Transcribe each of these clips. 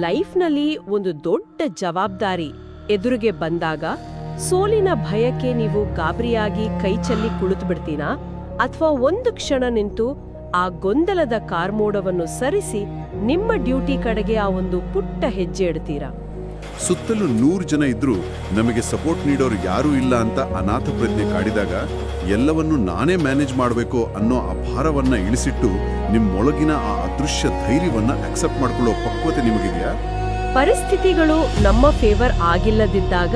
ಲೈಫ್ನಲ್ಲಿ ಒಂದು ದೊಡ್ಡ ಜವಾಬ್ದಾರಿ. ಎದುರಿಗೆ ಬಂದಾಗ ಸೋಲಿನ ಭಯಕ್ಕೆ ನೀವು ಗಾಬರಿಯಾಗಿ ಕೈ ಚೆಲ್ಲಿ ಕುಳಿತು ಬಿಡ್ತೀನಾ ಅಥವಾ ಒಂದು ಕ್ಷಣ ನಿಂತು ಆ ಗೊಂದಲದ ಕಾರ್ಮೋಡವನ್ನು ಸರಿಸಿ ನಿಮ್ಮ ಡ್ಯೂಟಿ ಕಡೆಗೆ ಆ ಒಂದು ಪುಟ್ಟ ಹೆಜ್ಜೆ ಇಡ್ತೀರಾ ಸುತ್ತಲೂ ನೂರು ಜನ ಇದ್ರೂ ನಮಗೆ ಸಪೋರ್ಟ್ ನೀಡೋರು ಯಾರೂ ಇಲ್ಲ ಅಂತ ಅನಾಥ ಪ್ರಜ್ಞೆ ಕಾಡಿದಾಗ ಎಲ್ಲವನ್ನೂ ನಾನೇ ಮ್ಯಾನೇಜ್ ಮಾಡಬೇಕು ಅನ್ನೋ ಆ ಭಾರವನ್ನ ಇಳಿಸಿಟ್ಟು ನಿಮ್ಮೊಳಗಿನ ಆ ಅದೃಶ್ಯ ಧೈರ್ಯವನ್ನ ಅಕ್ಸೆಪ್ಟ್ ಮಾಡ್ಕೊಳ್ಳೋ ಪಕ್ವತೆ ನಿಮಗಿದೆಯಾ? ಪರಿಸ್ಥಿತಿಗಳು ನಮ್ಮ ಫೇವರ್ ಆಗಿಲ್ಲದಿದ್ದಾಗ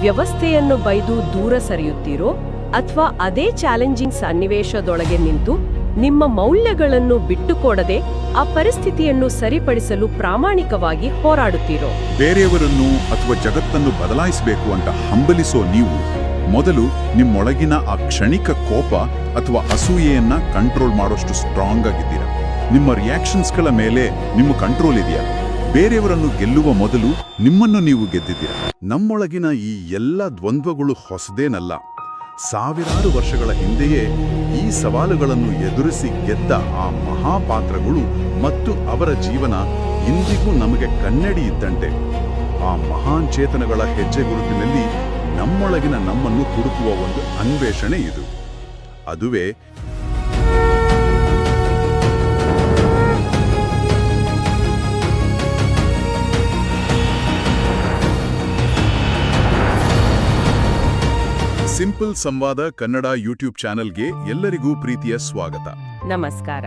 ವ್ಯವಸ್ಥೆಯನ್ನು ಬೈದು ದೂರ ಸರಿಯುತ್ತೀರೋ ಅಥವಾ ಅದೇ ಚಾಲೆಂಜಿಂಗ್ ಸನ್ನಿವೇಶದೊಳಗೆ ನಿಂತು ನಿಮ್ಮ ಮೌಲ್ಯಗಳನ್ನು ಬಿಟ್ಟುಕೊಡದೆ ಆ ಪರಿಸ್ಥಿತಿಯನ್ನು ಸರಿಪಡಿಸಲು ಪ್ರಾಮಾಣಿಕವಾಗಿ ಹೋರಾಡುತ್ತೀರೋ? ಬೇರೆಯವರನ್ನು ಅಥವಾ ಜಗತ್ತನ್ನು ಬದಲಾಯಿಸಬೇಕು ಅಂತ ಹಂಬಲಿಸೋ ನೀವು ಮೊದಲು ನಿಮ್ಮೊಳಗಿನ ಆ ಕ್ಷಣಿಕ ಕೋಪ ಅಥವಾ ಅಸೂಯೆಯನ್ನ ಕಂಟ್ರೋಲ್ ಮಾಡೋಷ್ಟು ಸ್ಟ್ರಾಂಗ್ ಆಗಿದ್ದೀರಾ? ನಿಮ್ಮ ರಿಯಾಕ್ಷನ್ಸ್ಗಳ ಮೇಲೆ ನಿಮ್ಮ ಕಂಟ್ರೋಲ್ ಇದೆಯಾ? ಬೇರೆಯವರನ್ನು ಗೆಲ್ಲುವ ಮೊದಲು ನಿಮ್ಮನ್ನು ನೀವು ಗೆದ್ದಿದ್ದೀರಾ? ನಮ್ಮೊಳಗಿನ ಈ ಎಲ್ಲ ದ್ವಂದ್ವಗಳು ಹೊಸದೇನಲ್ಲ. ಸಾವಿರಾರು ವರ್ಷಗಳ ಹಿಂದೆಯೇ ಈ ಸವಾಲುಗಳನ್ನು ಎದುರಿಸಿ ಗೆದ್ದ ಆ ಮಹಾಪಾತ್ರಗಳು ಮತ್ತು ಅವರ ಜೀವನ ಇಂದಿಗೂ ನಮಗೆ ಕನ್ನಡಿ ಇದ್ದಂತೆ. ಆ ಮಹಾನ್ ಚೇತನಗಳ ಹೆಜ್ಜೆ ಗುರುತಿನಲ್ಲಿ ನಮ್ಮೊಳಗಿನ ನಮ್ಮನ್ನು ಹುಡುಕುವ ಒಂದು ಅನ್ವೇಷಣೆ ಇದು. ಅದುವೇ ಸಿಂಪಲ್ ಸಂವಾದ ಕನ್ನಡ ಯೂಟ್ಯೂಬ್ ಚಾನೆಲ್ಗೆ ಎಲ್ಲರಿಗೂ ಪ್ರೀತಿಯ ಸ್ವಾಗತ. ನಮಸ್ಕಾರ.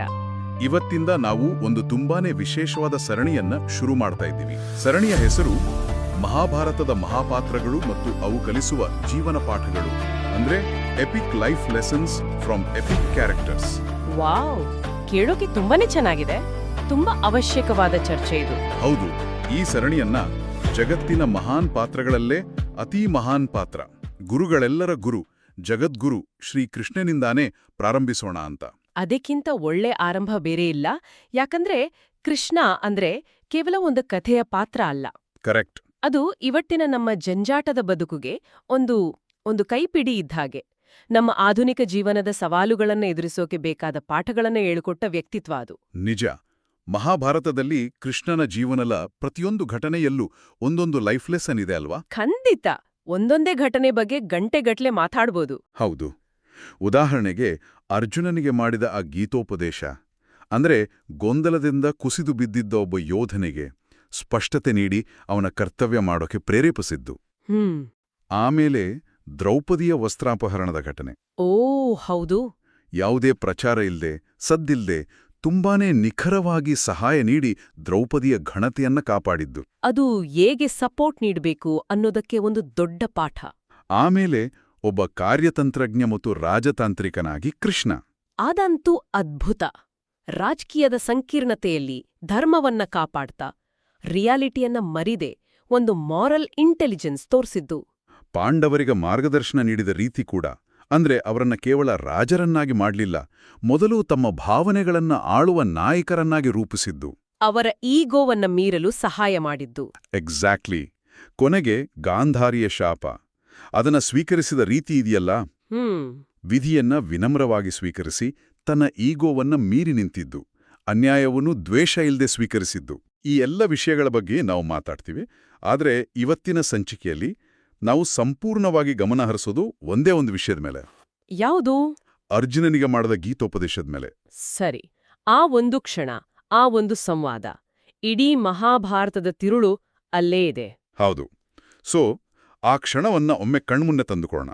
ಇವತ್ತಿಂದ ನಾವು ಒಂದು ತುಂಬಾನೇ ವಿಶೇಷವಾದ ಸರಣಿಯನ್ನ ಶುರು ಮಾಡ್ತಾ ಇದ್ದೀವಿ. ಸರಣಿಯ ಹೆಸರು ಮಹಾಭಾರತದ ಮಹಾಪಾತ್ರಗಳು ಮತ್ತು ಅವು ಕಲಿಸುವ ಜೀವನ ಪಾಠಗಳು ಅಂದ್ರೆ epic life lessons from epic characters wow ಕೇಳೋಕೆ ತುಂಬಾನೇ ಚೆನ್ನಾಗಿದೆ. ತುಂಬಾ ಅವಶ್ಯಕವಾದ ಚರ್ಚೆ ಇದು. ಹೌದು ಈ ಸರಣಿಯನ್ನ ಜಗತ್ತಿನ ಮಹಾನ್ ಪಾತ್ರಗಳಲ್ಲೇ ಅತಿ ಮಹಾನ್ ಪಾತ್ರ. ಗುರುಗಳೆಲ್ಲರ ಗುರು ಜಗದ್ಗುರು ಶ್ರೀ ಕೃಷ್ಣನಿಂದಾನೇ ಪ್ರಾರಂಭಿಸೋಣ ಅಂತ. ಅದಕ್ಕಿಂತ ಒಳ್ಳೆ ಆರಂಭ ಬೇರೆ ಇಲ್ಲ. ಯಾಕಂದ್ರೆ ಕೃಷ್ಣ ಅಂದ್ರೆ ಕೇವಲ ಒಂದು ಕಥೆಯ ಪಾತ್ರ ಅಲ್ಲ. ಕರೆಕ್ಟ್. ಅದು ಇವತ್ತಿನ ನಮ್ಮ ಜಂಜಾಟದ ಬದುಕುಗೆ ಒಂದು ಒಂದು ಕೈಪಿಡಿ ಇದ್ದ ಹಾಗೆ. ನಮ್ಮ ಆಧುನಿಕ ಜೀವನದ ಸವಾಲುಗಳನ್ನು ಎದುರಿಸೋಕೆ ಬೇಕಾದ ಪಾಠಗಳನ್ನು ಹೇಳಿಕೊಟ್ಟ ವ್ಯಕ್ತಿತ್ವ ಅದು. ನಿಜ. ಮಹಾಭಾರತದಲ್ಲಿ ಕೃಷ್ಣನ ಜೀವನದ ಪ್ರತಿಯೊಂದು ಘಟನೆಯಲ್ಲೂ ಒಂದೊಂದು ಲೈಫ್ ಲೆಸನ್ ಇದೆ ಅಲ್ವಾ? ಖಂಡಿತ. ಒಂದೊಂದೇ ಘಟನೆ ಬಗ್ಗೆ ಗಂಟೆಗಟ್ಲೆ ಮಾತಾಡ್ಬೋದು. ಹೌದು. ಉದಾಹರಣೆಗೆ ಅರ್ಜುನನಿಗೆ ಮಾಡಿದ ಆ ಗೀತೋಪದೇಶ ಅಂದ್ರೆ ಗೊಂದಲದಿಂದ ಕುಸಿದು ಬಿದ್ದಿದ್ದ ಒಬ್ಬ ಯೋಧನಿಗೆ ಸ್ಪಷ್ಟತೆ ನೀಡಿ ಅವನ ಕರ್ತವ್ಯ ಮಾಡೋಕೆ ಪ್ರೇರೇಪಿಸಿದ್ದು. ಹ್ಮ್. ಆಮೇಲೆ ದ್ರೌಪದಿಯ ವಸ್ತ್ರಾಪಹರಣದ ಘಟನೆ. ಓ ಹೌದು. ಯಾವುದೇ ಪ್ರಚಾರ ಇಲ್ಲದೆ ಸದ್ದಿಲ್ದೆ ತುಂಬಾನೇ ನಿಖರವಾಗಿ ಸಹಾಯ ನೀಡಿ ದ್ರೌಪದಿಯ ಘನತೆಯನ್ನ ಕಾಪಾಡಿದ್ದು. ಅದು ಹೇಗೆ ಸಪೋರ್ಟ್ ನೀಡಬೇಕು ಅನ್ನೋದಕ್ಕೆ ಒಂದು ದೊಡ್ಡ ಪಾಠ. ಆಮೇಲೆ ಒಬ್ಬ ಕಾರ್ಯತಂತ್ರಜ್ಞ ಮತ್ತು ರಾಜತಾಂತ್ರಿಕನಾಗಿ ಕೃಷ್ಣ. ಅದಂತೂ ಅದ್ಭುತ. ರಾಜಕೀಯದ ಸಂಕೀರ್ಣತೆಯಲ್ಲಿ ಧರ್ಮವನ್ನ ಕಾಪಾಡ್ತಾ ರಿಯಾಲಿಟಿಯನ್ನ ಮರಿದೆ ಒಂದು ಮಾರಲ್ ಇಂಟೆಲಿಜೆನ್ಸ್ ತೋರಿಸಿದ್ದು. ಪಾಂಡವರಿಗೆ ಮಾರ್ಗದರ್ಶನ ನೀಡಿದ ರೀತಿ ಕೂಡ. ಅಂದ್ರೆ ಅವರನ್ನ ಕೇವಲ ರಾಜರನ್ನಾಗಿ ಮಾಡಲಿಲ್ಲ ಮೊದಲು ತಮ್ಮ ಭಾವನೆಗಳನ್ನ ಆಳುವ ನಾಯಕರನ್ನಾಗಿ ರೂಪಿಸಿದ್ದು. ಅವರ ಈಗೋವನ್ನ ಮೀರಲು ಸಹಾಯ ಮಾಡಿದ್ದು. ಎಕ್ಸಾಕ್ಟ್ಲಿ ಕೊನೆಗೆ ಗಾಂಧಾರಿಯ ಶಾಪ. ಅದನ್ನ ಸ್ವೀಕರಿಸಿದ ರೀತಿ ಇದೆಯಲ್ಲ? ವಿಧಿಯನ್ನ ವಿನಮ್ರವಾಗಿ ಸ್ವೀಕರಿಸಿ ತನ್ನ ಈಗೋವನ್ನ ಮೀರಿ ನಿಂತಿದ್ದು. ಅನ್ಯಾಯವನ್ನು ದ್ವೇಷ ಇಲ್ಲದೆ ಸ್ವೀಕರಿಸಿದ್ದು. ಈ ಎಲ್ಲ ವಿಷಯಗಳ ಬಗ್ಗೆ ನಾವು ಮಾತಾಡ್ತೀವಿ. ಆದರೆ ಇವತ್ತಿನ ಸಂಚಿಕೆಯಲ್ಲಿ ನಾವು ಸಂಪೂರ್ಣವಾಗಿ ಗಮನಹರಿಸೋದು ಒಂದೇ ಒಂದು ವಿಷಯದ ಮೇಲೆ. ಯಾವುದು? ಅರ್ಜುನನಿಗೆ ಮಾಡಿದ ಗೀತೋಪದೇಶದ ಮೇಲೆ. ಸರಿ. ಆ ಒಂದು ಕ್ಷಣ ಆ ಒಂದು ಸಂವಾದ ಇಡೀ ಮಹಾಭಾರತದ ತಿರುಳು ಅಲ್ಲೇ ಇದೆ. ಹೌದು. ಸೊ ಆ ಕ್ಷಣವನ್ನ ಒಮ್ಮೆ ಕಣ್ಮುನ್ನೆ ತಂದುಕೊಳ್ಳೋಣ.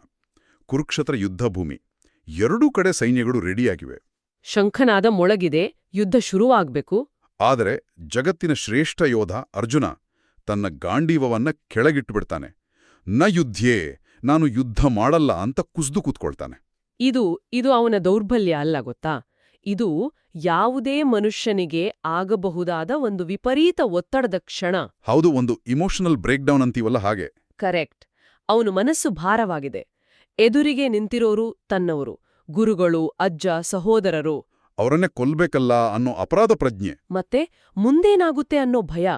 ಕುರುಕ್ಷೇತ್ರ ಯುದ್ಧಭೂಮಿ ಎರಡೂ ಕಡೆ ಸೈನ್ಯಗಳು ರೆಡಿಯಾಗಿವೆ. ಶಂಖನಾದ ಮೊಳಗಿದೆ ಯುದ್ಧ ಶುರುವಾಗಬೇಕು. ಆದರೆ ಜಗತ್ತಿನ ಶ್ರೇಷ್ಠ ಯೋಧ ಅರ್ಜುನ ತನ್ನ ಗಾಂಡೀವವನ್ನ ಕೆಳಗಿಟ್ಟುಬಿಡ್ತಾನೆ ನ ಯುದ್ಧೇ ನಾನು ಯುದ್ಧ ಮಾಡಲ್ಲ ಅಂತ ಕುಸ್ದು ಕೂತ್ಕೊಳ್ತಾನೆ. ಇದು ಇದು ಅವನ ದೌರ್ಬಲ್ಯ ಅಲ್ಲ ಗೊತ್ತಾ? ಇದು ಯಾವುದೇ ಮನುಷ್ಯನಿಗೆ ಆಗಬಹುದಾದ ಒಂದು ವಿಪರೀತ ಒತ್ತಡದ ಕ್ಷಣ. ಹೌದು ಒಂದು ಇಮೋಷನಲ್ ಬ್ರೇಕ್ ಡೌನ್ ಅಂತೀವಲ್ಲ ಹಾಗೆ. ಕರೆಕ್ಟ್ ಅವನು ಮನಸ್ಸು ಭಾರವಾಗಿದೆ. ಎದುರಿಗೆ ನಿಂತಿರೋರು ತನ್ನವರು ಗುರುಗಳು ಅಜ್ಜ ಸಹೋದರರು. ಅವರನ್ನೇ ಕೊಲ್ಬೇಕಲ್ಲ ಅನ್ನೋ ಅಪರಾಧ ಪ್ರಜ್ಞೆ. ಮತ್ತೆ ಮುಂದೇನಾಗುತ್ತೆ ಅನ್ನೋ ಭಯ.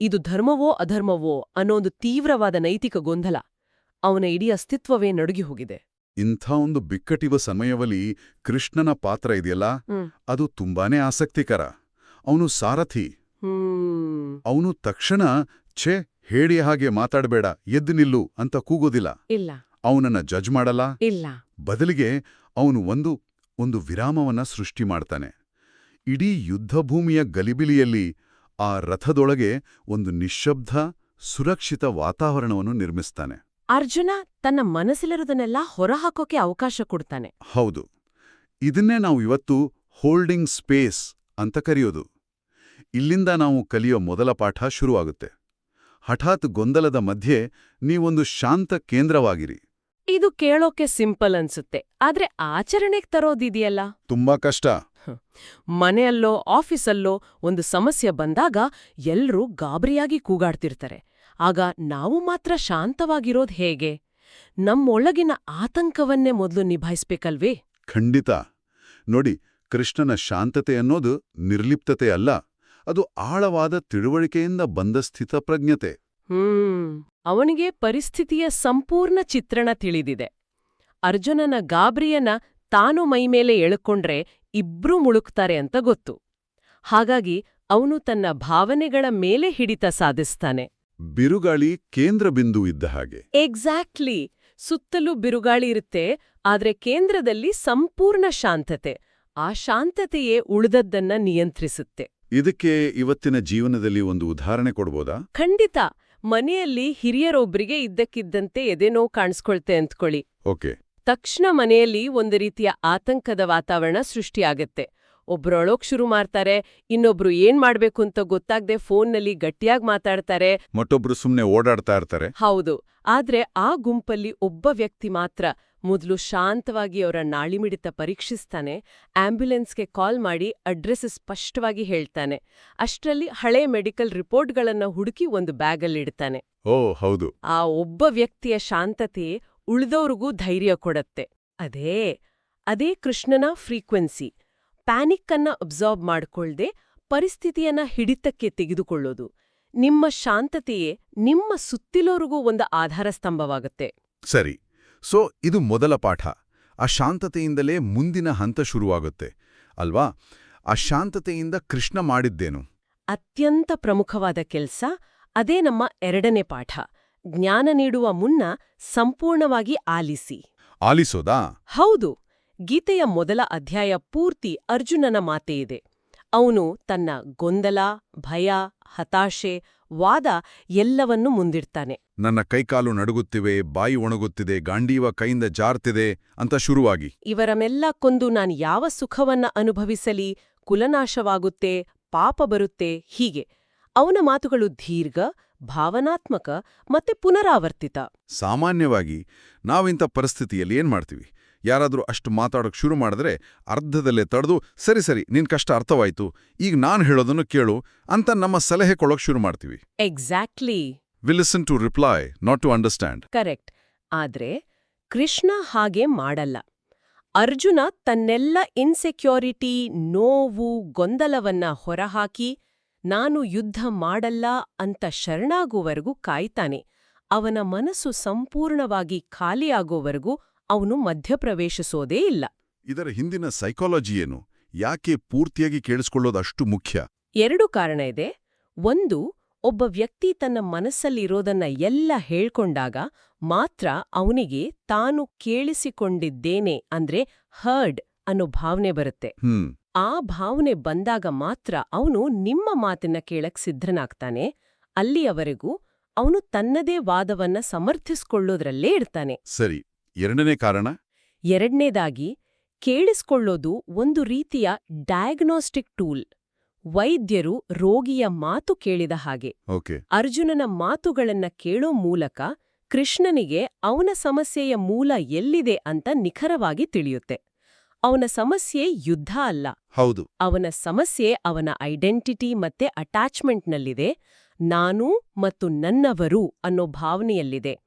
ಇದು ಧರ್ಮವೋ ಅಧರ್ಮವೋ ಅನ್ನೋ ಒಂದು ತೀವ್ರವಾದ ನೈತಿಕ ಗೊಂದಲ. ಅವನ ಇಡೀ ಅಸ್ತಿತ್ವವೇ ನಡುಗಿ ಹೋಗಿದೆ ಇಂಥ ಒಂದು ಬಿಕ್ಕಟ್ಟಿವ ಸಮಯವಲಿ ಕೃಷ್ಣನ ಪಾತ್ರ ಇದೆಯಲ್ಲ? ಅದು ತುಂಬಾನೇ ಆಸಕ್ತಿಕರ. ಅವನು ಸಾರಥಿ. ಅವನು ತಕ್ಷಣ ಛೇ ಹೇಳಿ ಹಾಗೆ ಮಾತಾಡಬೇಡ ಎದ್ದು ನಿಲ್ಲು ಅಂತ ಕೂಗೋದಿಲ್ಲ. ಇಲ್ಲ. ಅವನನ್ನ ಜಜ್ ಮಾಡಲ್ಲ? ಇಲ್ಲ. ಬದಲಿಗೆ ಅವನು ಒಂದು ಒಂದು ವಿರಾಮವನ್ನ ಸೃಷ್ಟಿ ಮಾಡ್ತಾನೆ. ಇಡೀ ಯುದ್ಧಭೂಮಿಯ ಗಲಿಬಿಲಿಯಲ್ಲಿ ಆ ರಥದೊಳಗೆ ಒಂದು ನಿಶ್ಶಬ್ದ ಸುರಕ್ಷಿತ ವಾತಾವರಣವನ್ನು ನಿರ್ಮಿಸ್ತಾನೆ. ಅರ್ಜುನ ತನ್ನ ಮನಸ್ಸಿಲಿರುವುದನ್ನೆಲ್ಲ ಹೊರಹಾಕೋಕೆ ಅವಕಾಶ ಕೊಡ್ತಾನೆ. ಹೌದು. ಇದನ್ನೇ ನಾವು ಇವತ್ತು ಹೋಲ್ಡಿಂಗ್ ಸ್ಪೇಸ್ ಅಂತ ಕರೆಯೋದು. ಇಲ್ಲಿಂದ ನಾವು ಕಲಿಯೋ ಮೊದಲ ಪಾಠ ಶುರುವಾಗುತ್ತೆ. ಹಠಾತ್ ಗೊಂದಲದ ಮಧ್ಯೆ ನೀವೊಂದು ಶಾಂತ ಕೇಂದ್ರವಾಗಿರಿ. ಇದು ಕೇಳೋಕೆ ಸಿಂಪಲ್ ಅನ್ಸುತ್ತೆ. ಆದ್ರೆ ಆಚರಣೆಗೆ ತರೋದಿದೆಯಲ್ಲ? ತುಂಬಾ ಕಷ್ಟ. ಮನೆಯಲ್ಲೋ ಆಫೀಸಲ್ಲೋ ಒಂದು ಸಮಸ್ಯೆ ಬಂದಾಗ ಎಲ್ರೂ ಗಾಬರಿಯಾಗಿ ಕೂಗಾಡ್ತಿರ್ತಾರೆ. ಆಗ ನಾವು ಮಾತ್ರ ಶಾಂತವಾಗಿರೋದ್ ಹೇಗೆ? ನಮ್ಮೊಳಗಿನ ಆತಂಕವನ್ನೇ ಮೊದಲು ನಿಭಾಯಿಸ್ಬೇಕಲ್ವೇ? ಖಂಡಿತ. ನೋಡಿ ಕೃಷ್ಣನ ಶಾಂತತೆ ಅನ್ನೋದು ನಿರ್ಲಿಪ್ತತೆ ಅಲ್ಲ ಅದು ಆಳವಾದ ತಿಳುವಳಿಕೆಯಿಂದ ಬಂದ ಸ್ಥಿತ ಪ್ರಜ್ಞತೆ. ಹ್ಮ್ ಅವನಿಗೆ ಪರಿಸ್ಥಿತಿಯ ಸಂಪೂರ್ಣ ಚಿತ್ರಣ ತಿಳಿದಿದೆ. ಅರ್ಜುನನ ಗಾಬರಿಯನ್ನ ತಾನು ಮೈಮೇಲೆ ಎಳ್ಕೊಂಡ್ರೆ ಇಬ್ರೂ ಮುಳುಕ್ತಾರೆ ಅಂತ ಗೊತ್ತು. ಹಾಗಾಗಿ ಅವನು ತನ್ನ ಭಾವನೆಗಳ ಮೇಲೆ ಹಿಡಿತ ಸಾಧಿಸ್ತಾನೆ. ಬಿರುಗಾಳಿ ಕೇಂದ್ರ ಬಿಂದು ಇದ್ದ ಹಾಗೆ. ಎಕ್ಸಾಕ್ಟ್ಲಿ. ಸುತ್ತಲೂ ಬಿರುಗಾಳಿ ಇರುತ್ತೆ ಆದ್ರೆ ಕೇಂದ್ರದಲ್ಲಿ ಸಂಪೂರ್ಣ ಶಾಂತತೆ. ಆ ಶಾಂತತೆಯೇ ಉಳಿದದ್ದನ್ನ ನಿಯಂತ್ರಿಸುತ್ತೆ. ಇದಕ್ಕೆ ಇವತ್ತಿನ ಜೀವನದಲ್ಲಿ ಒಂದು ಉದಾಹರಣೆ ಕೊಡ್ಬೋದಾ? ಖಂಡಿತ. ಮನೆಯಲ್ಲಿ ಹಿರಿಯರೊಬ್ಬರಿಗೆ ಇದ್ದಕ್ಕಿದ್ದಂತೆ ಎದೆನೋ ಕಾಣಿಸ್ಕೊಳ್ತೆ ಅಂತ್ಕೊಳ್ಳಿ. ಓಕೆ. ತಕ್ಷಣ ಮನೆಯಲ್ಲಿ ಒಂದು ರೀತಿಯ ಆತಂಕದ ವಾತಾವರಣ ಸೃಷ್ಟಿಯಾಗತ್ತೆ. ಅಳೋಕ್ ಶುರು ಮಾಡ್ತಾರೆ ಇನ್ನೊಬ್ರು ಏನ್ ಮಾಡ್ಬೇಕು ಅಂತ ಗೊತ್ತಾಗ್ದೆ ಫೋನ್ನಲ್ಲಿ ಗಟ್ಟಿಯಾಗಿ ಮಾತಾಡ್ತಾರೆ. ಮತ್ತೊಬ್ರು ಸುಮ್ನೆ ಓಡಾಡ್ತಾ ಇರ್ತಾರೆ. ಹೌದು ಆದ್ರೆ ಆ ಗುಂಪಲ್ಲಿ ಒಬ್ಬ ವ್ಯಕ್ತಿ ಮಾತ್ರ ಮೊದಲು ಶಾಂತವಾಗಿ ಅವರ ನಾಳಿಮಿಡಿತ ಪರೀಕ್ಷಿಸ್ತಾನೆ ಆಂಬ್ಯುಲೆನ್ಸ್ಗೆ ಕಾಲ್ ಮಾಡಿ ಅಡ್ರೆಸ್ ಸ್ಪಷ್ಟವಾಗಿ ಹೇಳ್ತಾನೆ. ಅಷ್ಟರಲ್ಲಿ ಹಳೆ ಮೆಡಿಕಲ್ ರಿಪೋರ್ಟ್ಗಳನ್ನ ಹುಡುಕಿ ಒಂದು ಬ್ಯಾಗಲ್ಲಿಡ್ತಾನೆ. ಓ ಹೌದು. ಆ ಒಬ್ಬ ವ್ಯಕ್ತಿಯ ಶಾಂತತೆ ಉಳಿದವ್ರಿಗೂ ಧೈರ್ಯ ಕೊಡತ್ತೆ. ಅದೇ ಅದೇ ಕೃಷ್ಣನ ಫ್ರೀಕ್ವೆನ್ಸಿ ಪ್ಯಾನಿಕ್ ಅನ್ನ ಅಬ್ಸಾರ್ಬ್ ಮಾಡ್ಕೊಳ್ದೆ ಪರಿಸ್ಥಿತಿಯನ್ನ ಹಿಡಿತಕ್ಕೆ ತೆಗೆದುಕೊಳ್ಳೋದು. ನಿಮ್ಮ ಶಾಂತತೆಯೇ ನಿಮ್ಮ ಸುತ್ತಿಲೋರಿಗೂ ಒಂದು ಆಧಾರ ಸ್ತಂಭವಾಗುತ್ತೆ. ಸರಿ. ಸೊ ಇದು ಮೊದಲ ಪಾಠ. ಆ ಶಾಂತತೆಯಿಂದಲೇ ಮುಂದಿನ ಹಂತ ಶುರುವಾಗುತ್ತೆ. ಅಲ್ವಾ? ಆ ಶಾಂತತೆಯಿಂದ ಕೃಷ್ಣ ಮಾಡಿದ್ದೇನು? ಅತ್ಯಂತ ಪ್ರಮುಖವಾದ ಕೆಲಸ ಅದೇ ನಮ್ಮ ಎರಡನೇ ಪಾಠ. ಜ್ಞಾನ ನೀಡುವ ಮುನ್ನ ಸಂಪೂರ್ಣವಾಗಿ ಆಲಿಸಿ. ಆಲಿಸೋದಾ? ಹೌದು. ಗೀತೆಯ ಮೊದಲ ಅಧ್ಯಾಯ ಪೂರ್ತಿ ಅರ್ಜುನನ ಮಾತೇ ಇದೆ. ಅವನು ತನ್ನ ಗೊಂದಲ ಭಯ ಹತಾಶೆ ವಾದ ಎಲ್ಲವನ್ನೂ ಮುಂದಿಡ್ತಾನೆ. ನನ್ನ ಕೈಕಾಲು ನಡುಗುತ್ತಿವೆ ಬಾಯಿ ಒಣಗುತ್ತಿದೆ ಗಾಂಡೀವ ಕೈಯಿಂದ ಜಾರ್ತಿದೆ ಅಂತ ಶುರುವಾಗಿ. ಇವರಮೆಲ್ಲ ಕೊಂದು ನಾನು ಯಾವ ಸುಖವನ್ನ ಅನುಭವಿಸಲಿ ಕುಲನಾಶವಾಗುತ್ತೆ ಪಾಪ ಬರುತ್ತೆ ಹೀಗೆ. ಅವನ ಮಾತುಗಳು ದೀರ್ಘ ಭಾವನಾತ್ಮಕ ಮತ್ತೆ ಪುನರಾವರ್ತಿತ. ಸಾಮಾನ್ಯವಾಗಿ ನಾವಿಂಥ ಪರಿಸ್ಥಿತಿಯಲ್ಲಿ ಏನ್ ಮಾಡ್ತೀವಿ? ಯಾರಾದರೂ ಅಷ್ಟು ಮಾತಾಡೋಕ್ ಶುರು ಮಾಡಿದ್ರೆ ಅರ್ಧದಲ್ಲೇ ತಡೆದು ಸರಿ ಸರಿ ನಿನ್ ಕಷ್ಟ ಅರ್ಥವಾಯ್ತು ಈಗ ನಾನು ಹೇಳೋದನ್ನು ಕೇಳು ಅಂತ ನಮ್ಮ ಸಲಹೆ ಕೊಡೋಕ್ ಶುರು ಮಾಡ್ತೀವಿ. Exactly we listen to reply not to understand correct ಆದ್ರೆ ಕೃಷ್ಣ ಹಾಗೆ ಮಾಡಲ್ಲ. ಅರ್ಜುನ ತನ್ನೆಲ್ಲ ಇನ್ಸೆಕ್ಯೂರಿಟಿ ನೋವು ಗೊಂದಲವನ್ನ ಹೊರಹಾಕಿ ನಾನು ಯುದ್ಧ ಮಾಡಲ್ಲ ಅಂತ ಶರಣಾಗುವವರೆಗೂ ಕಾಯ್ತಾನೆ. ಅವನ ಮನಸ್ಸು ಸಂಪೂರ್ಣವಾಗಿ ಖಾಲಿಯಾಗೋವರೆಗೂ ಅವನು ಮಧ್ಯಪ್ರವೇಶಿಸೋದೇ ಇಲ್ಲ. ಇದರ ಹಿಂದಿನ ಸೈಕಾಲಜಿ ಏನು? ಯಾಕೆ ಪೂರ್ತಿಯಾಗಿ ಕೇಳಿಸ್ಕೊಳ್ಳೋದಷ್ಟು ಮುಖ್ಯ? ಎರಡು ಕಾರಣ ಇದೆ. ಒಂದು ಒಬ್ಬ ವ್ಯಕ್ತಿ ತನ್ನ ಮನಸ್ಸಲ್ಲಿರೋದನ್ನ ಎಲ್ಲ ಹೇಳ್ಕೊಂಡಾಗ ಮಾತ್ರ ಅವನಿಗೆ ತಾನು ಕೇಳಿಸಿಕೊಂಡಿದ್ದೇನೆ ಅಂದ್ರೆ ಹರ್ಡ್ ಅನ್ನೋ ಭಾವನೆ ಬರುತ್ತೆ. ಆ ಭಾವನೆ ಬಂದಾಗ ಮಾತ್ರ ಅವನು ನಿಮ್ಮ ಮಾತನ್ನ ಕೇಳಕ್ ಸಿದ್ಧನಾಗ್ತಾನೆ. ಅಲ್ಲಿಯವರೆಗೂ ಅವನು ತನ್ನದೇ ವಾದವನ್ನ ಸಮರ್ಥಿಸ್ಕೊಳ್ಳೋದ್ರಲ್ಲೇ ಇರ್ತಾನೆ. ಸರಿ ಎರಡನೇ ಕಾರಣ? ಎರಡನೇದಾಗಿ ಕೇಳಿಸ್ಕೊಳ್ಳೋದು ಒಂದು ರೀತಿಯ ಡಯಾಗ್ನೋಸ್ಟಿಕ್ ಟೂಲ್ ವೈದ್ಯರು ರೋಗಿಯ ಮಾತು ಕೇಳಿದ ಹಾಗೆ. ಅರ್ಜುನನ ಮಾತುಗಳನ್ನ ಕೇಳೋ ಮೂಲಕ ಕೃಷ್ಣನಿಗೆ ಅವನ ಸಮಸ್ಯೆಯ ಮೂಲ ಎಲ್ಲಿದೆ ಅಂತ ನಿಖರವಾಗಿ ತಿಳಿಯುತ್ತೆ. ಅವನ ಸಮಸ್ಯೆ ಯುದ್ಧ ಅಲ್ಲ. ಹೌದು. ಅವನ ಸಮಸ್ಯೆ ಅವನ ಐಡೆಂಟಿಟಿ ಮತ್ತೆ ಅಟ್ಯಾಚ್ಮೆಂಟ್ನಲ್ಲಿದೆ. ನಾನು ಮತ್ತು ನನ್ನವರು ಅನ್ನೋ ಭಾವನೆಯಲ್ಲಿದೆ.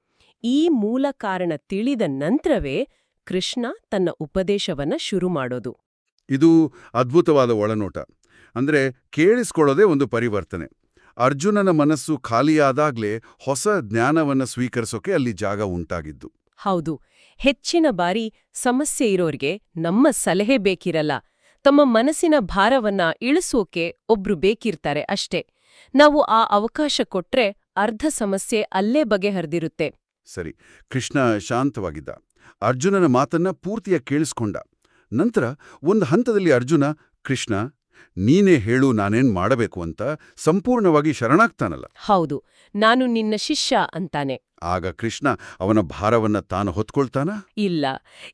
ಈ ಮೂಲ ಕಾರಣ ತಿಳಿದ ನಂತರವೇ ಕೃಷ್ಣ ತನ್ನ ಉಪದೇಶವನ್ನ ಶುರು ಮಾಡೋದು. ಇದು ಅದ್ಭುತವಾದ ಒಳನೋಟ. ಅಂದ್ರೆ ಕೇಳಿಸ್ಕೊಳ್ಳೋದೇ ಒಂದು ಪರಿವರ್ತನೆ. ಅರ್ಜುನನ ಮನಸ್ಸು ಖಾಲಿಯಾದಾಗ್ಲೇ ಹೊಸ ಜ್ಞಾನವನ್ನ ಸ್ವೀಕರಿಸೋಕೆ ಅಲ್ಲಿ ಜಾಗ ಉಂಟಾಗಿದ್ದು. ಹೌದು. ಹೆಚ್ಚಿನ ಬಾರಿ ಸಮಸ್ಯೆ ಇರೋರ್ಗೆ ನಮ್ಮ ಸಲಹೆ ಬೇಕಿರಲ್ಲ. ತಮ್ಮ ಮನಸ್ಸಿನ ಭಾರವನ್ನ ಇಳಿಸೋಕೆ ಒಬ್ರು ಬೇಕಿರ್ತಾರೆ ಅಷ್ಟೇ. ನಾವು ಆ ಅವಕಾಶ ಕೊಟ್ರೆ ಅರ್ಧ ಸಮಸ್ಯೆ ಅಲ್ಲೇ ಬಗೆಹರಿದಿರುತ್ತೆ. ಸರಿ ಕೃಷ್ಣ ಶಾಂತವಾಗಿದ್ದ. ಅರ್ಜುನನ ಮಾತನ್ನ ಪೂರ್ತಿಯ ಕೇಳಿಸ್ಕೊಂಡ. ನಂತರ ಒಂದು ಹಂತದಲ್ಲಿ ಅರ್ಜುನ ಕೃಷ್ಣ ನೀನೇ ಹೇಳು ನಾನೇನ್ ಮಾಡಬೇಕು ಅಂತ ಸಂಪೂರ್ಣವಾಗಿ ಶರಣಾಗ್ತಾನಲ್ಲ. ಹೌದು ನಾನು ನಿನ್ನ ಶಿಷ್ಯ ಅಂತಾನೆ. ಆಗ ಕೃಷ್ಣ ಅವನ ಭಾರವನ್ನ ತಾನು ಹೊತ್ಕೊಳ್ತಾನ? ಇಲ್ಲ.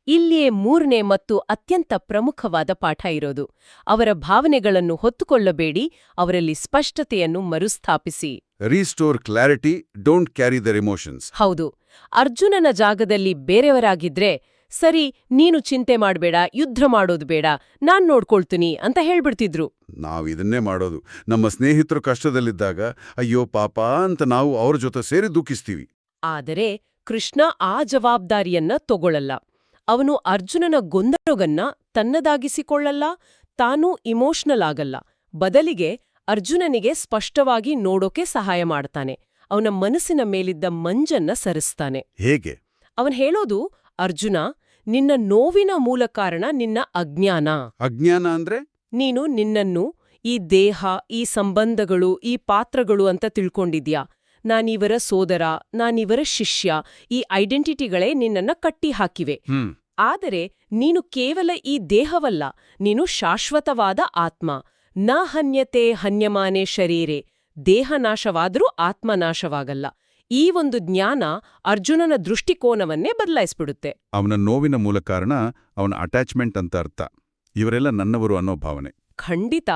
ಇಲ್ಲಿಯೇ ಮೂರನೇ ಮತ್ತು ಅತ್ಯಂತ ಪ್ರಮುಖವಾದ ಪಾಠ ಇರೋದು. ಅವರ ಭಾವನೆಗಳನ್ನು ಹೊತ್ತುಕೊಳ್ಳಬೇಡಿ ಅವರಲ್ಲಿ ಸ್ಪಷ್ಟತೆಯನ್ನು ಮರುಸ್ಥಾಪಿಸಿ. Restore clarity don't carry their emotions ಹೌದು. ಅರ್ಜುನನ ಜಾಗದಲ್ಲಿ ಬೇರೆಯವರಾಗಿದ್ರೆ ಸರಿ ನೀನು ಚಿಂತೆ ಮಾಡಬೇಡ ಯುದ್ಧ ಮಾಡೋದು ಬೇಡ ನಾನ್ ನೋಡ್ಕೊಳ್ತೀನಿ ಅಂತ ಹೇಳ್ಬಿಡ್ತಿದ್ರು. ನಾವು ಇದನ್ನೇ ಮಾಡೋದು. ನಮ್ಮ ಸ್ನೇಹಿತರು ಕಷ್ಟದಲ್ಲಿದ್ದಾಗ ಅಯ್ಯೋ ಪಾಪ ಅಂತ ನಾವು ಅವ್ರ ಜೊತೆ ಸೇರಿ ದುಃಖಿಸ್ತೀವಿ. ಆದರೆ ಕೃಷ್ಣ ಆ ಜವಾಬ್ದಾರಿಯನ್ನ ತಗೊಳ್ಳಲ್ಲ ಅವನು ಅರ್ಜುನನ ಗೊಂದಲಗನ್ನ ತನ್ನದಾಗಿಸಿಕೊಳ್ಳಲ್ಲ ತಾನೂ ಇಮೋಷನಲ್ ಆಗಲ್ಲ. ಬದಲಿಗೆ ಅರ್ಜುನನಿಗೆ ಸ್ಪಷ್ಟವಾಗಿ ನೋಡೋಕೆ ಸಹಾಯ ಮಾಡ್ತಾನೆ. ಅವನ ಮನಸ್ಸಿನ ಮೇಲಿದ್ದ ಮಂಜನ್ನ ಸರಿಸ್ತಾನೆ. ಹೇಗೆ? ಅವನ್ ಹೇಳೋದು ಅರ್ಜುನ ನಿನ್ನ ನೋವಿನ ಮೂಲ ಕಾರಣ ನಿನ್ನ ಅಜ್ಞಾನ. ಅಜ್ಞಾನ ಅಂದ್ರೆ? ನೀನು ನಿನ್ನನ್ನು ಈ ದೇಹ ಈ ಸಂಬಂಧಗಳು ಈ ಪಾತ್ರಗಳು ಅಂತ ತಿಳ್ಕೊಂಡಿದ್ಯಾ? ನಾನಿವರ ಸೋದರ ನಾನಿವರ ಶಿಷ್ಯ ಈ ಐಡೆಂಟಿಟಿಗಳೇ ನಿನ್ನನ್ನ ಕಟ್ಟಿ ಹಾಕಿವೆ ಆದರೆ ನೀನು ಕೇವಲ ಈ ದೇಹವಲ್ಲ ನೀನು ಶಾಶ್ವತವಾದ ಆತ್ಮ. ನ ಹನ್ಯತೆ ಹನ್ಯಮಾನೆ ಶರೀರೆ ದೇಹ ಆತ್ಮನಾಶವಾಗಲ್ಲ ಆತ್ಮ ನಾಶವಾಗಲ್ಲ. ಈ ಒಂದು ಜ್ಞಾನ ಅರ್ಜುನನ ದೃಷ್ಟಿಕೋನವನ್ನೇ ಬದಲಾಯಿಸ್ಬಿಡುತ್ತೆ. ಅವನ ನೋವಿನ ಮೂಲ ಕಾರಣ ಅವನ ಅಟ್ಯಾಚ್ಮೆಂಟ್ ಅಂತ ಅರ್ಥ. ಇವರೆಲ್ಲ ನನ್ನವರು ಅನ್ನೋ ಭಾವನೆ. ಖಂಡಿತ.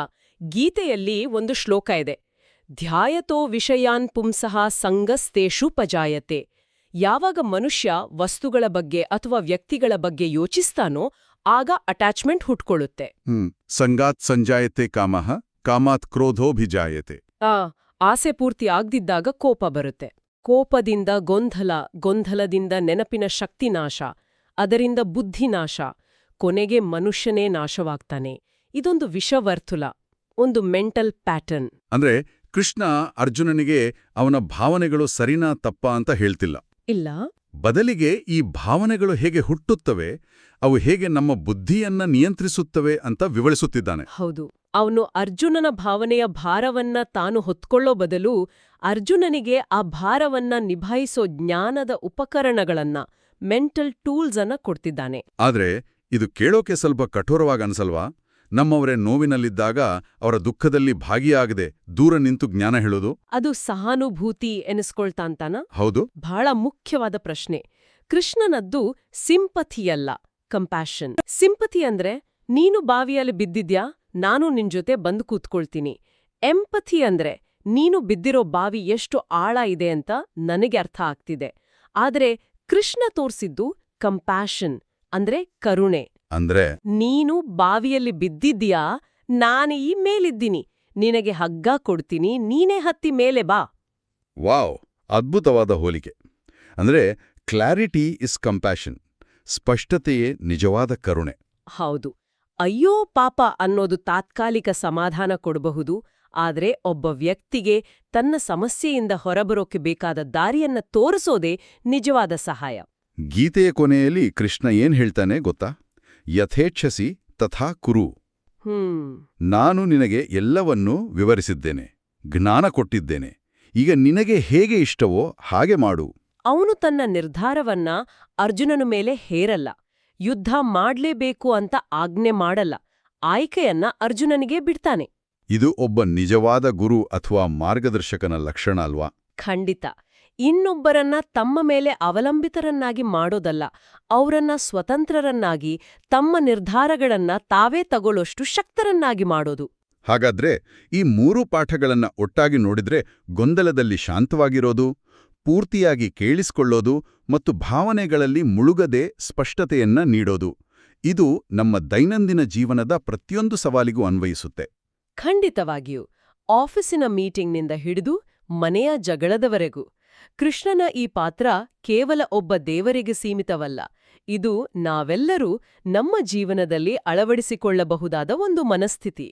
ಗೀತೆಯಲ್ಲಿ ಒಂದು ಶ್ಲೋಕ ಇದೆ. ಧ್ಯಾಯತೋ ವಿಷಯಾನ್ ಪುಂಸಃ ಸಂಗಸ್ತೇಷು ಪಜಾಯತೆ. ಯಾವಾಗ ಮನುಷ್ಯ ವಸ್ತುಗಳ ಬಗ್ಗೆ ಅಥವಾ ವ್ಯಕ್ತಿಗಳ ಬಗ್ಗೆ ಯೋಚಿಸ್ತಾನೋ ಆಗ ಅಟ್ಯಾಚ್ಮೆಂಟ್ ಹುಟ್ಕೊಳ್ಳುತ್ತೆ. ಹ್ಮ್ ಸಂಗಾತ್ ಸಂಜಾಯತೆ ಕಾಮಃ ಕಾಮಾತ್ ಕ್ರೋಧೋಭಿಜಾಯತೆ ಆ ಆಸೆ ಪೂರ್ತಿ ಆಗ್ದಿದ್ದಾಗ ಕೋಪ ಬರುತ್ತೆ. ಕೋಪದಿಂದ ಗೊಂದಲ ಗೊಂದಲದಿಂದ ನೆನಪಿನ ಶಕ್ತಿ ನಾಶ ಅದರಿಂದ ಬುದ್ಧಿ ನಾಶ ಕೊನೆಗೆ ಮನುಷ್ಯನೇ ನಾಶವಾಗ್ತಾನೆ. ಇದೊಂದು ವಿಷವರ್ತುಲ ಒಂದು ಮೆಂಟಲ್ ಪ್ಯಾಟರ್ನ್. ಅಂದ್ರೆ ಕೃಷ್ಣ ಅರ್ಜುನನಿಗೆ ಅವನ ಭಾವನೆಗಳು ಸರಿನಾ ತಪ್ಪಾ ಅಂತ ಹೇಳ್ತಿಲ್ಲ. ಇಲ್ಲ. ಬದಲಿಗೆ ಈ ಭಾವನೆಗಳು ಹೇಗೆ ಹುಟ್ಟುತ್ತವೆ ಅವು ಹೇಗೆ ನಮ್ಮ ಬುದ್ಧಿಯನ್ನ ನಿಯಂತ್ರಿಸುತ್ತವೆ ಅಂತ ವಿವರಿಸುತ್ತಿದ್ದಾನೆ. ಹೌದು. ಅವನು ಅರ್ಜುನನ ಭಾವನೆಯ ಭಾರವನ್ನ ತಾನು ಹೊತ್ಕೊಳ್ಳೋ ಬದಲು ಅರ್ಜುನನಿಗೆ ಆ ಭಾರವನ್ನ ನಿಭಾಯಿಸೋ ಜ್ಞಾನದ ಉಪಕರಣಗಳನ್ನ ಮೆಂಟಲ್ ಟೂಲ್ಸ್ ಅನ್ನ ಕೊಡ್ತಿದ್ದಾನೆ. ಆದ್ರೆ ಇದು ಕೇಳೋಕೆ ಸ್ವಲ್ಪ ಕಠೋರವಾಗಿ ಅನ್ಸಲ್ವಾ? ನಮ್ಮವರೇ ನೋವಿನಲ್ಲಿದ್ದಾಗ ಅವರ ದುಃಖದಲ್ಲಿ ಭಾಗಿಯಾಗದೆ ದೂರ ನಿಂತು ಜ್ಞಾನ ಹೇಳೋದು? ಅದು ಸಹಾನುಭೂತಿ ಎನಿಸ್ಕೊಳ್ತಾಂತಾನ? ಹೌದು. ಬಹಳ ಮುಖ್ಯವಾದ ಪ್ರಶ್ನೆ. ಕೃಷ್ಣನದ್ದು ಸಿಂಪಥಿಯಲ್ಲ ಕಂಪ್ಯಾಷನ್ ಸಿಂಪಥಿ ಅಂದ್ರೆ ನೀನು ಬಾವಿಯಲ್ಲಿ ಬಿದ್ದಿದ್ಯಾ? ನಾನು ನಿನ್ ಜೊತೆ ಬಂದು ಕೂತ್ಕೊಳ್ತೀನಿ. ಎಂಪಥಿ ಅಂದ್ರೆ ನೀನು ಬಿದ್ದಿರೋ ಬಾವಿ ಎಷ್ಟು ಆಳ ಇದೆ ಅಂತ ನನಗೆ ಅರ್ಥ ಆಗ್ತಿದೆ. ಆದರೆ ಕೃಷ್ಣ ತೋರ್ಸಿದ್ದು ಕಂಪ್ಯಾಷನ್ ಅಂದ್ರೆ ಕರುಣೆ. ಅಂದ್ರೆ ನೀನು ಬಾವಿಯಲ್ಲಿ ಬಿದ್ದಿದ್ಯಾ ನಾನು ಈ ಮೇಲಿದ್ದೀನಿ. ನಿನಗೆ ಹಗ್ಗ ಕೊಡ್ತೀನಿ. ನೀನೇ ಹತ್ತಿ ಮೇಲೆ ಬಾ. ವಾವ್ ಅದ್ಭುತವಾದ ಹೋಲಿಕೆ. ಅಂದ್ರೆ ಕ್ಲಾರಿಟಿ ಇಸ್ ಕಂಪ್ಯಾಷನ್. ಸ್ಪಷ್ಟತೆಯೇ ನಿಜವಾದ ಕರುಣೆ. ಹೌದು. ಅಯ್ಯೋ ಪಾಪ ಅನ್ನೋದು ತಾತ್ಕಾಲಿಕ ಸಮಾಧಾನ ಕೊಡಬಹುದು ಆದರೆ ಒಬ್ಬ ವ್ಯಕ್ತಿಗೆ ತನ್ನ ಸಮಸ್ಯೆಯಿಂದ ಹೊರಬರೋಕೆ ಬೇಕಾದ ದಾರಿಯನ್ನ ತೋರಿಸೋದೇ ನಿಜವಾದ ಸಹಾಯ. ಗೀತೆಯ ಕೊನೆಯಲ್ಲಿ ಕೃಷ್ಣ ಏನ್ ಹೇಳ್ತಾನೆ ಗೊತ್ತಾ? ಯಥೇಚ್ಛಸಿ ತಥಾ ಕುರು. ನಾನು ನಿನಗೆ ಎಲ್ಲವನ್ನೂ ವಿವರಿಸಿದ್ದೇನೆ ಜ್ಞಾನ ಕೊಟ್ಟಿದ್ದೇನೆ. ಈಗ ನಿನಗೆ ಹೇಗೆ ಇಷ್ಟವೋ ಹಾಗೆ ಮಾಡು. ಅವನು ತನ್ನ ನಿರ್ಧಾರವನ್ನ ಅರ್ಜುನನ ಮೇಲೆ ಹೇರಲ್ಲ. ಯುದ್ಧ ಮಾಡ್ಲೇಬೇಕು ಅಂತ ಆಜ್ಞೆ ಮಾಡಲ್ಲ. ಆಯ್ಕೆಯನ್ನ ಅರ್ಜುನನಿಗೆ ಬಿಡ್ತಾನೆ. ಇದು ಒಬ್ಬ ನಿಜವಾದ ಗುರು ಅಥವಾ ಮಾರ್ಗದರ್ಶಕನ ಲಕ್ಷಣ ಅಲ್ವಾ? ಖಂಡಿತ. ಇನ್ನೊಬ್ಬರನ್ನ ತಮ್ಮ ಮೇಲೆ ಅವಲಂಬಿತರನ್ನಾಗಿ ಮಾಡೋದಲ್ಲ ಅವರನ್ನ ಸ್ವತಂತ್ರರನ್ನಾಗಿ ತಮ್ಮ ನಿರ್ಧಾರಗಳನ್ನ ತಾವೇ ತಗೊಳ್ಳೋಷ್ಟು ಶಕ್ತರನ್ನಾಗಿ ಮಾಡೋದು. ಹಾಗಾದ್ರೆ ಈ ಮೂರು ಪಾಠಗಳನ್ನ ಒಟ್ಟಾಗಿ ನೋಡಿದ್ರೆ ಗೊಂದಲದಲ್ಲಿ ಶಾಂತವಾಗಿರೋದು ಪೂರ್ತಿಯಾಗಿ ಕೇಳಿಸ್ಕೊಳ್ಳೋದು ಮತ್ತು ಭಾವನೆಗಳಲ್ಲಿ ಮುಳುಗದೆ ಸ್ಪಷ್ಟತೆಯನ್ನ ನೀಡೋದು ಇದು ನಮ್ಮ ದೈನಂದಿನ ಜೀವನದ ಪ್ರತಿಯೊಂದು ಸವಾಲಿಗೂ ಅನ್ವಯಿಸುತ್ತೆ. ಖಂಡಿತವಾಗಿಯೂ. ಆಫೀಸಿನ ಮೀಟಿಂಗ್ನಿಂದ ಹಿಡಿದು ಮನೆಯ ಜಗಳದವರೆಗೂ. ಕೃಷ್ಣನ ಈ ಪಾತ್ರ ಕೇವಲ ಒಬ್ಬ ದೇವರಿಗೆ ಸೀಮಿತವಲ್ಲ ಇದು ನಾವೆಲ್ಲರೂ ನಮ್ಮ ಜೀವನದಲ್ಲಿ ಅಳವಡಿಸಿಕೊಳ್ಳಬಹುದಾದ ಒಂದು ಮನಸ್ಥಿತಿ.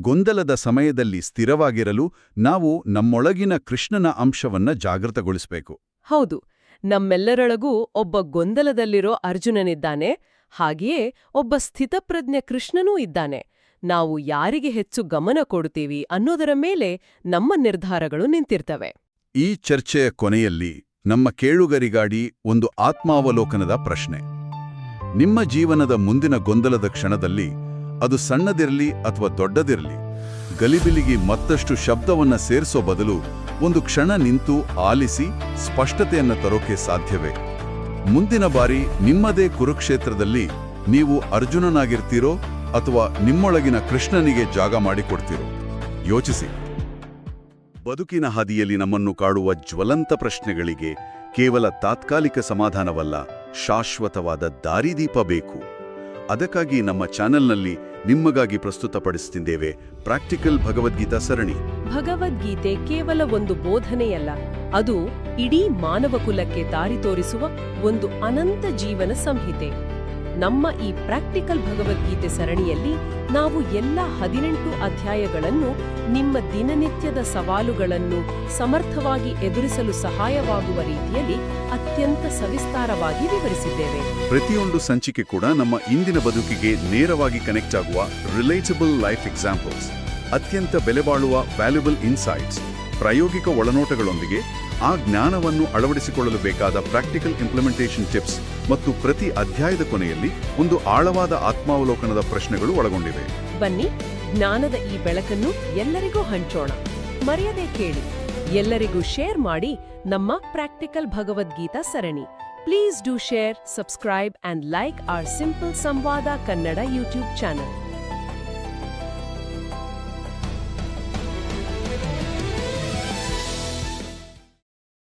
ಗೊಂದಲದ ಸಮಯದಲ್ಲಿ ಸ್ಥಿರವಾಗಿರಲು ನಾವು ನಮ್ಮೊಳಗಿನ ಕೃಷ್ಣನ ಅಂಶವನ್ನ ಜಾಗೃತಗೊಳಿಸಬೇಕು. ಹೌದು ನಮ್ಮೆಲ್ಲರೊಳಗೂ ಒಬ್ಬ ಗೊಂದಲದಲ್ಲಿರೋ ಅರ್ಜುನನಿದ್ದಾನೆ ಹಾಗೆಯೇ ಒಬ್ಬ ಸ್ಥಿತಪ್ರಜ್ಞ ಕೃಷ್ಣನೂ ಇದ್ದಾನೆ. ನಾವು ಯಾರಿಗೆ ಹೆಚ್ಚು ಗಮನ ಕೊಡುತ್ತೀವಿ ಅನ್ನೋದರ ಮೇಲೆ ನಮ್ಮ ನಿರ್ಧಾರಗಳು ನಿಂತಿರ್ತವೆ. ಈ ಚರ್ಚೆಯ ಕೊನೆಯಲ್ಲಿ ನಮ್ಮ ಕೇಳುಗರಿಗಾಡಿ ಒಂದು ಆತ್ಮಾವಲೋಕನದ ಪ್ರಶ್ನೆ. ನಿಮ್ಮ ಜೀವನದ ಮುಂದಿನ ಗೊಂದಲದ ಕ್ಷಣದಲ್ಲಿ ಅದು ಸಣ್ಣದಿರಲಿ ಅಥವಾ ದೊಡ್ಡದಿರಲಿ, ಗಲಿಬಿಲಿಗೆ ಮತ್ತಷ್ಟು ಶಬ್ದವನ್ನ ಸೇರಿಸೋ ಬದಲು ಒಂದು ಕ್ಷಣ ನಿಂತು ಆಲಿಸಿ ಸ್ಪಷ್ಟತೆಯನ್ನು ತರೋಕೆ ಸಾಧ್ಯವೇ? ಮುಂದಿನ ಬಾರಿ ನಿಮ್ಮದೇ ಕುರುಕ್ಷೇತ್ರದಲ್ಲಿ ನೀವು ಅರ್ಜುನನಾಗಿರ್ತೀರೋ ಅಥವಾ ನಿಮ್ಮೊಳಗಿನ ಕೃಷ್ಣನಿಗೆ ಜಾಗ ಮಾಡಿಕೊಡ್ತೀರೋ? ಯೋಚಿಸಿ. ಬದುಕಿನ ಹಾದಿಯಲ್ಲಿ ನಮ್ಮನ್ನು ಕಾಡುವ ಜ್ವಲಂತ ಪ್ರಶ್ನೆಗಳಿಗೆ ಕೇವಲ ತಾತ್ಕಾಲಿಕ ಸಮಾಧಾನವಲ್ಲ, ಶಾಶ್ವತವಾದ ದಾರಿದೀಪ ಬೇಕು. ಅದಕ್ಕಾಗಿ ನಮ್ಮ ಚಾನೆಲ್ನಲ್ಲಿ ನಿಮ್ಮಗಾಗಿ ಪ್ರಸ್ತುತಪಡಿಸುತ್ತಿದ್ದೇವೆ ಪ್ರಾಕ್ಟಿಕಲ್ ಭಗವದ್ಗೀತಾ ಸರಣಿ. ಭಗವದ್ಗೀತೆ ಕೇವಲ ಒಂದು ಬೋಧನೆಯಲ್ಲ, ಅದು ಇಡೀ ಮಾನವ ಕುಲಕ್ಕೆ ದಾರಿ ತೋರಿಸುವ ಒಂದು ಅನಂತ ಜೀವನ ಸಂಹಿತೆ. ನಮ್ಮ ಈ ಪ್ರಾಕ್ಟಿಕಲ್ ಭಗವದ್ಗೀತೆ ಸರಣಿಯಲ್ಲಿ ನಾವು ಎಲ್ಲ ಹದಿನೆಂಟು ಅಧ್ಯಾಯಗಳನ್ನು ನಿಮ್ಮ ದಿನನಿತ್ಯದ ಸವಾಲುಗಳನ್ನು ಸಮರ್ಥವಾಗಿ ಎದುರಿಸಲು ಸಹಾಯವಾಗುವ ರೀತಿಯಲ್ಲಿ ಅತ್ಯಂತ ಸವಿಸ್ತಾರವಾಗಿ ವಿವರಿಸಿದ್ದೇವೆ. ಪ್ರತಿಯೊಂದು ಸಂಚಿಕೆ ಕೂಡ ನಮ್ಮ ಇಂದಿನ ಬದುಕಿಗೆ ನೇರವಾಗಿ ಕನೆಕ್ಟ್ ಆಗುವ ರಿಲೇಟಬಲ್ ಲೈಫ್ ಎಕ್ಸಾಂಪಲ್ಸ್ ಅತ್ಯಂತ ಬೆಲೆಬಾಳುವ ವ್ಯಾಲ್ಯೂಬಲ್ ಇನ್ಸೈಟ್ಸ್ ಪ್ರಾಯೋಗಿಕ ಒಳನೋಟಗಳೊಂದಿಗೆ ಆ ಜ್ಞಾನವನ್ನು ಅಳವಡಿಸಿಕೊಳ್ಳಲು ಬೇಕಾದ ಪ್ರಾಕ್ಟಿಕಲ್ ಇಂಪ್ಲಿಮೆಂಟೇಷನ್ ಟಿಪ್ಸ್ ಮತ್ತು ಪ್ರತಿ ಅಧ್ಯಾಯದ ಕೊನೆಯಲ್ಲಿ ಒಂದು ಆಳವಾದ ಆತ್ಮಾವಲೋಕನದ ಪ್ರಶ್ನೆಗಳು ಒಳಗೊಂಡಿವೆ. ಬನ್ನಿ, ಜ್ಞಾನದ ಈ ಬೆಳಕನ್ನು ಎಲ್ಲರಿಗೂ ಹಂಚೋಣ. ಮರೆಯದೆ ಕೇಳಿ. ಎಲ್ಲರಿಗೂ ಶೇರ್ ಮಾಡಿ ನಮ್ಮ ಪ್ರಾಕ್ಟಿಕಲ್ ಭಗವದ್ಗೀತಾ ಸರಣಿ. Please do share, subscribe and like our simple Samvada Kannada YouTube channel.